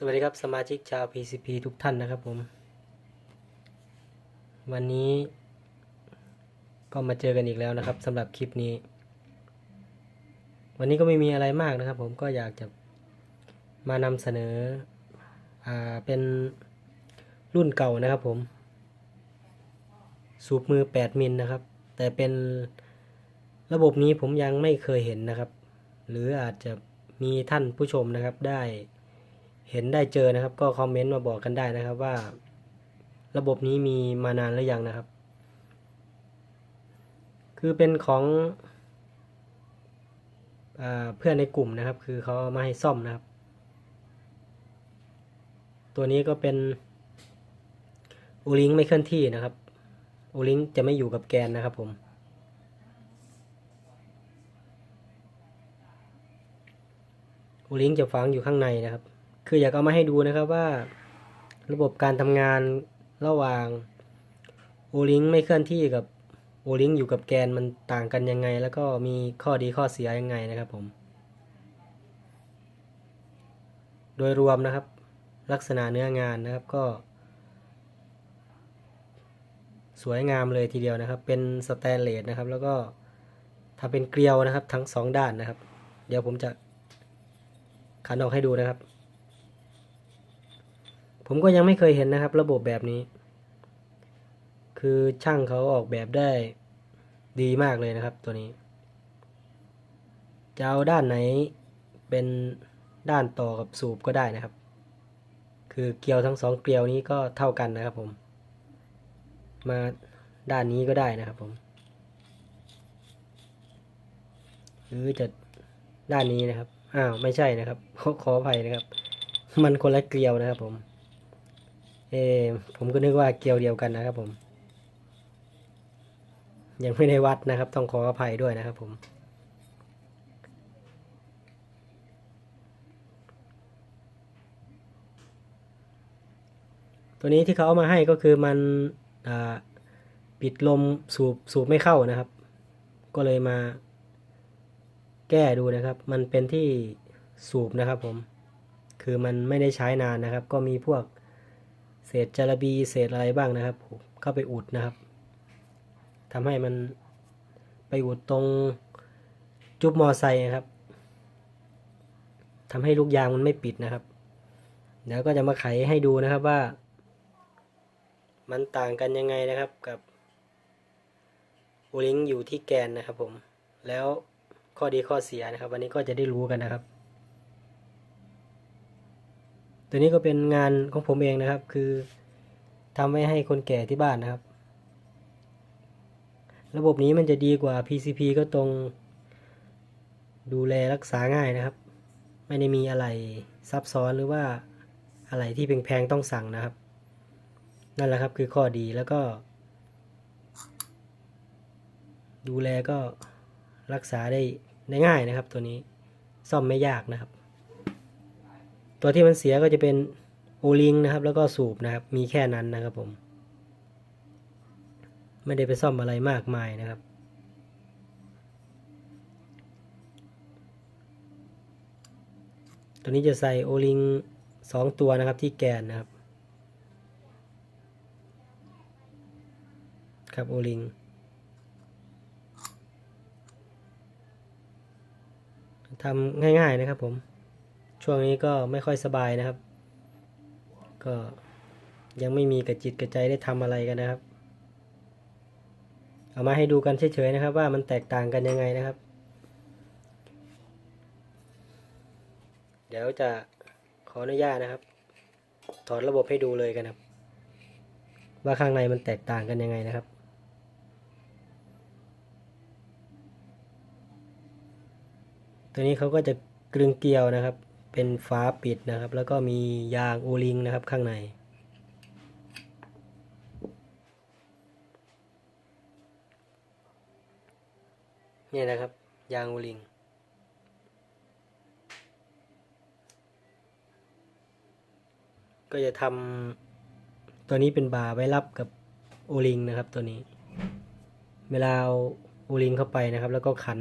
สวัสดีครับสมาชิกชาว PCP ทุกท่านนะครับผม วันนี้ก็มาเจอกันอีกแล้วนะครับสำหรับคลิปนี้ วันนี้ก็ไม่มีอะไรมากนะครับ ผมก็อยากจะมานำเสนออ่าเป็นรุ่นเก่านะครับผม สูบมือ 8 มิลนะครับ แต่เป็นระบบนี้ผมยังไม่เคยเห็นนะครับ หรืออาจจะมีท่านผู้ชมนะครับได้ เห็นได้เจอนะครับ ก็คอมเมนต์มาบอกกันได้นะครับว่า ระบบนี้มีมานานหรือยังนะครับ คือเป็นของอเพื่อนในกลุ่มนะครับ คือเขามาให้ซ่อมนะครับ ตัวนี้ก็เป็นโอลิงไม่เคลื่อนที่นะครับโอลิงจะไม่อยู่กับแกนนะครับผมโอลิงจะฝังอยู่ข้างในนะครับ คืออยากเอามาให้ดูนะครับว่า ระบบการทำงานระหว่างโอลิงไม่เคลื่อนที่กับโอลิงอยู่กับแกนมันต่างกันยังไง แล้วก็มีข้อดีข้อเสียยังไงนะครับผม โดยรวมนะครับ ลักษณะเนื้องานนะครับก็ สวยงามเลยทีเดียวนะครับ เป็นสแตนเลสนะครับ แล้วก็ทำเป็นเกลียวนะครับ ทั้งสองด้านนะครับ เดี๋ยวผมจะขันออกให้ดูนะครับ ผมก็ยังไม่เคยเห็นนะครับ ระบบแบบนี้ คือช่างเขาออกแบบได้ดีมากเลยนะครับตัวนี้ จะเอาด้านไหนเป็นด้านต่อกับสูบก็ได้นะครับ คือเกลียวทั้งสองเกลียวนี้ก็เท่ากันนะครับผม มาด้านนี้ก็ได้นะครับผม หรือจะด้านนี้นะครับ อ้าว ไม่ใช่นะครับขอขออภัยนะครับ มันคนละเกลียวนะครับผม เออผมก็นึกว่าเกลียวเดียวกันนะครับผม ยังไม่ได้วัดนะครับ ต้องขออภัยด้วยนะครับผมตัวนี้ที่เขาเอามาให้ก็คือมันปิดลมสูบสูบไม่เข้านะครับ ก็เลยมาแก้ดูนะครับ มันเป็นที่สูบนะครับผม คือมันไม่ได้ใช้นานนะครับ ก็มีพวก เศษจาระบีเศษอะไรบ้างนะครับ เข้าไปอุดนะครับทำให้มันไปอุดตรงจุบมอไซค์นะครับทำให้ลูกยางมันไม่ปิดนะครับ เดี๋ยวก็จะมาไขให้ดูนะครับว่า มันต่างกันยังไงนะครับกับโอลิงอยู่ที่แกนนะครับผมแล้วข้อดีข้อเสียนะครับ วันนี้ก็จะได้รู้กันนะครับ ตัวนี้ก็เป็นงานของผมเองนะครับ คือทำไว้ให้คนแก่ที่บ้านนะครับ ระบบนี้มันจะดีกว่า PCP ก็ตรง ดูแลรักษาง่ายนะครับ ไม่ได้มีอะไรซับซ้อนหรือว่าอะไรที่แพงๆต้องสั่งนะครับ นั่นแหละครับคือข้อดีแล้วก็ ดูแลก็รักษาได้ได้ง่ายนะครับ ตัวนี้ซ่อมไม่ยากนะครับ ตัวที่มันเสียก็จะเป็นโอลิงนะครับ แล้วก็สูบนะครับ มีแค่นั้นนะครับผม ไม่ได้ไปซ่อมอะไรมากมายนะครับตัวนี้จะใส่โอลิงสองตัวนะครับที่แกนนะครับ ครับโอลิงทำง่ายๆนะครับผม ช่วงนี้ก็ไม่ค่อยสบายนะครับ ก็ยังไม่มีกระจิตกระใจได้ทำอะไรกันนะครับ เอามาให้ดูกันเฉยๆนะครับ ว่ามันแตกต่างกันยังไงนะครับ เดี๋ยวจะขออนุญาตนะครับ ถอดระบบให้ดูเลยกันครับ ว่าข้างในมันแตกต่างกันยังไงนะครับตัวนี้เขาก็จะกลึงเกลียวนะครับ เป็นฝาปิดนะครับ แล้วก็มียางโอลิงนะครับข้างใน นี่นะครับ ยางโอลิงก็จะทำตัวนี้เป็นบาร์ไว้รับกับโอลิงนะครับตัวนี้ เวลาเอาโอลิงเข้าไปนะครับ แล้วก็ขัน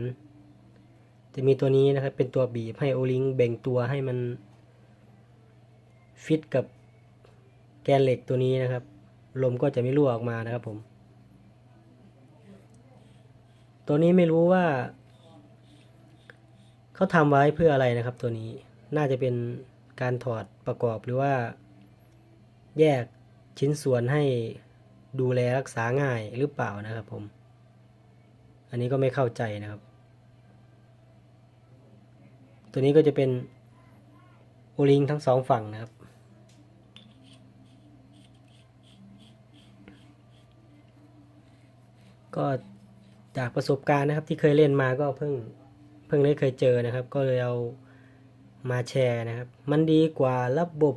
จะมีตัวนี้นะครับ เป็นตัวบีบให้โอลิงเบ่งตัวให้มันฟิตกับแกนเหล็กตัวนี้นะครับ ลมก็จะไม่รั่วออกมานะครับผม ตัวนี้ไม่รู้ว่า เขาทำไว้เพื่ออะไรนะครับ ตัวนี้น่าจะเป็นการถอดประกอบหรือว่า แยกชิ้นส่วนให้ดูแลรักษาง่ายหรือเปล่านะครับผม อันนี้ก็ไม่เข้าใจนะครับ ตัวนี้ก็จะเป็นโอลิงทั้งสองฝั่งนะครับ ก็จากประสบการณ์นะครับที่เคยเล่นมาก็เพิ่งเพิ่งได้เคยเจอนะครับ ก็เลยเอามาแชร์นะครับ มันดีกว่าระบบ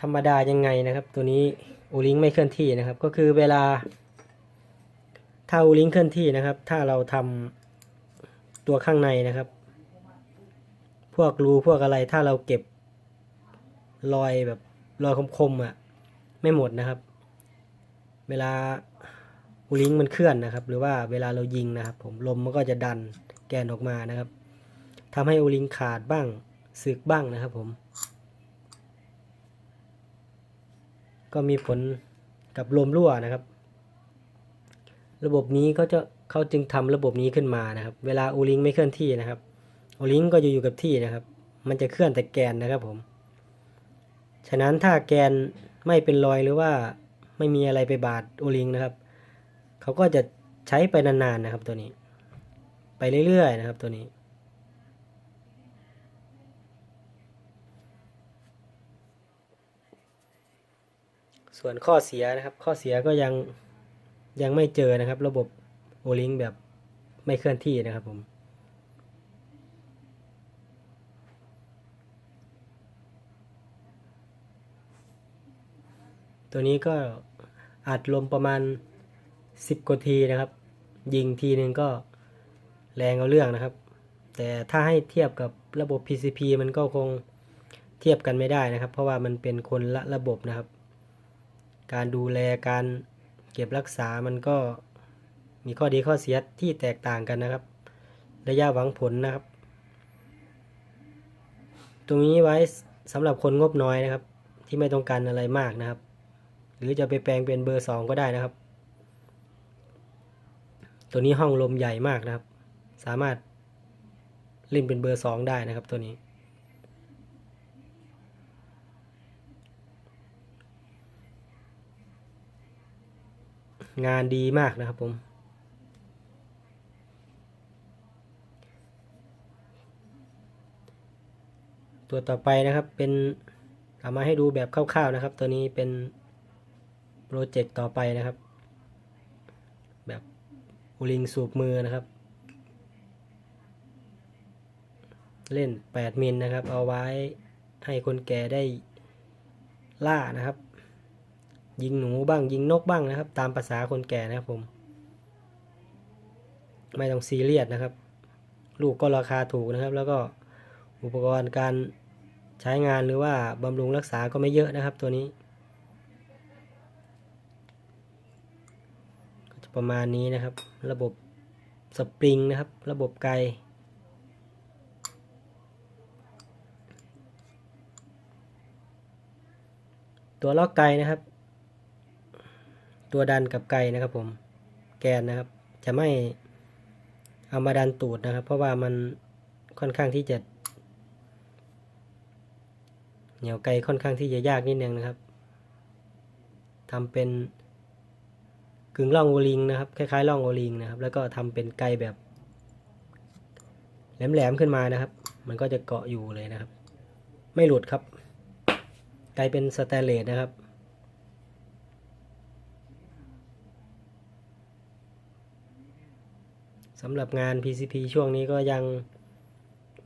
ธรรมดายังไงนะครับ ตัวนี้โอลิงไม่เคลื่อนที่นะครับ ก็คือเวลาถ้าโอลิงเคลื่อนที่นะครับ ถ้าเราทำตัวข้างในนะครับ พวกรูพวกอะไรถ้าเราเก็บรอยแบบรอยคมๆอะไม่หมดนะครับ เวลาอูลิงมันเคลื่อนนะครับ หรือว่าเวลาเรายิงนะครับ ผมลมมันก็จะดันแกนออกมานะครับทำให้อูลิงขาดบ้างสึกบ้างนะครับ ผม ก็มีผลกับลมรั่วนะครับ ระบบนี้ก็จะเขาจึงทำระบบนี้ขึ้นมานะครับ เวลาอูลิงไม่เคลื่อนที่นะครับ ลิงก็จะอยู่กับที่นะครับ มันจะเคลื่อนแต่แกนนะครับผม ฉะนั้นถ้าแกนไม่เป็นรอยหรือว่าไม่มีอะไรไปบาดโอลิงนะครับ เขาก็จะใช้ไปนานๆนะครับตัวนี้ ไปเรื่อยๆนะครับตัวนี้ ส่วนข้อเสียนะครับ ข้อเสียก็ยังยังไม่เจอนะครับ ระบบโอลิงแบบไม่เคลื่อนที่นะครับผม ตัวนี้ก็อัดลมประมาณ 10กว่าทีนะครับ ยิงทีหนึ่งก็แรงเอาเรื่องนะครับ แต่ถ้าให้เทียบกับระบบ PCP มันก็คงเทียบกันไม่ได้นะครับ เพราะว่ามันเป็นคนละระบบนะครับ การดูแลการเก็บรักษามันก็มีข้อดีข้อเสียที่แตกต่างกันนะครับ ระยะหวังผลนะครับ ตรงนี้ไว้สำหรับคนงบน้อยนะครับ ที่ไม่ต้องการอะไรมากนะครับ หรือจะไปแปลงเป็นเบอร์สองก็ได้นะครับ ตัวนี้ห้องลมใหญ่มากนะครับ สามารถเล่นเป็นเบอร์สองได้นะครับตัวนี้ งานดีมากนะครับผมตัวต่อไปนะครับเป็นเอามาให้ดูแบบคร่าวๆนะครับ ตัวนี้เป็น โปรเจกต์ต่อไปนะครับ แบบอูลิงสูบมือนะครับ เล่น 8 มิลนะครับ เอาไว้ให้คนแก่ได้ล่านะครับ ยิงหนูบ้างยิงนกบ้างนะครับ ตามภาษาคนแก่นะครับผม ไม่ต้องซีเรียสนะครับ ลูกก็ราคาถูกนะครับ แล้วก็อุปกรณ์การใช้งานหรือว่าบำรุงรักษาก็ไม่เยอะนะครับตัวนี้ก็จะ ประมาณนี้นะครับ ระบบสปริงนะครับ ระบบไกตัวล็อกไกนะครับ ตัวดันกับไกนะครับผมแกนนะครับ จะไม่เอามาดันตูดนะครับ เพราะว่ามันค่อนข้างที่จะเหนียวไกค่อนข้างที่จะยากนิดนึงนะครับทำเป็น กึ่งล่องโอลิงนะครับคล้ายๆล่องโอลิงนะครับ แล้วก็ทำเป็นไกแบบแหลมๆขึ้นมานะครับ มันก็จะเกาะอยู่เลยนะครับ ไม่หลุดครับไกเป็นสแตนเลสนะครับสำหรับงาน PCP ช่วงนี้ก็ยัง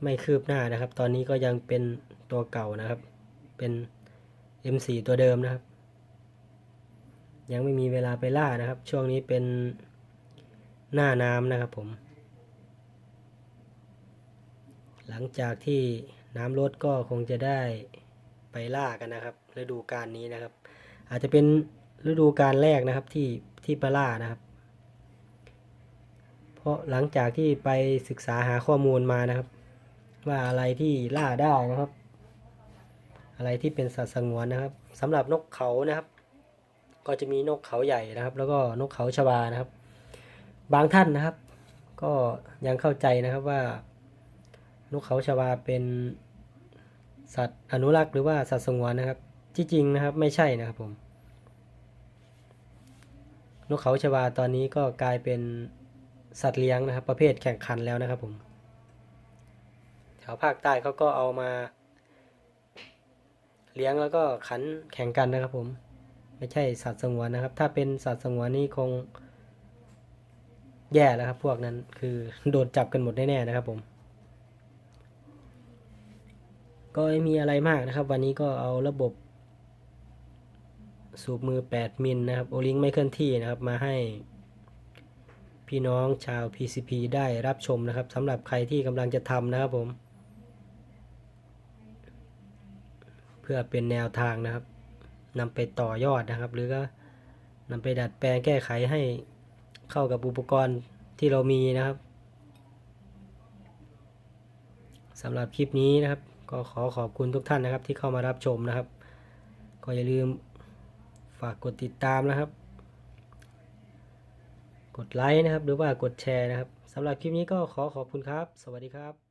ไม่คืบหน้านะครับ ตอนนี้ก็ยังเป็นตัวเก่านะครับ เป็น M4 ตัวเดิมนะครับ ยังไม่มีเวลาไปล่านะครับ ช่วงนี้เป็นหน้าน้ำนะครับผม หลังจากที่น้ำลดก็คงจะได้ไปล่ากันนะครับ ฤดูกาลนี้นะครับ อาจจะเป็นฤดูกาลแรกนะครับที่ที่ไปล่านะครับ เพราะหลังจากที่ไปศึกษาหาข้อมูลมานะครับ ว่าอะไรที่ล่าได้นะครับ อะไรที่เป็นสัตว์สงวนนะครับสำหรับนกเขานะครับ ก็จะมีนกเขาใหญ่นะครับ แล้วก็นกเขาชวานะครับ บางท่านนะครับ ก็ยังเข้าใจนะครับว่า นกเขาชวาเป็นสัตว์อนุรักษ์หรือว่าสัตว์สงวนนะครับ ที่จริงนะครับไม่ใช่นะครับผม นกเขาชวาตอนนี้ก็กลายเป็นสัตว์เลี้ยงนะครับ ประเภทแข่งขันแล้วนะครับผมแถวภาคใต้เขาก็เอามา เลี้ยงแล้วก็ขันแข่งกันนะครับผม ไม่ใช่สัตว์สงวนนะครับ ถ้าเป็นสัตว์สงวนนี่คงแย่แล้วครับ พวกนั้นคือโดนจับกันหมดแน่ๆนะครับผม ก็ไม่มีอะไรมากนะครับ วันนี้ก็เอาระบบ สูบมือ 8 มิลนะครับ โอลิงไม่เคลื่อนที่นะครับ มาให้พี่น้องชาว PCP ได้รับชมนะครับสำหรับใครที่กำลังจะทำนะครับผม เพื่อเป็นแนวทางนะครับ นำไปต่อยอดนะครับ หรือก็นำไปดัดแปลงแก้ไขให้เข้ากับอุปกรณ์ที่เรามีนะครับสำหรับคลิปนี้นะครับ ก็ขอขอบคุณทุกท่านนะครับ ที่เข้ามารับชมนะครับ ก็อย่าลืมฝากกดติดตามนะครับ กดไลค์นะครับ หรือว่ากดแชร์นะครับสำหรับคลิปนี้ก็ขอขอบคุณครับ สวัสดีครับ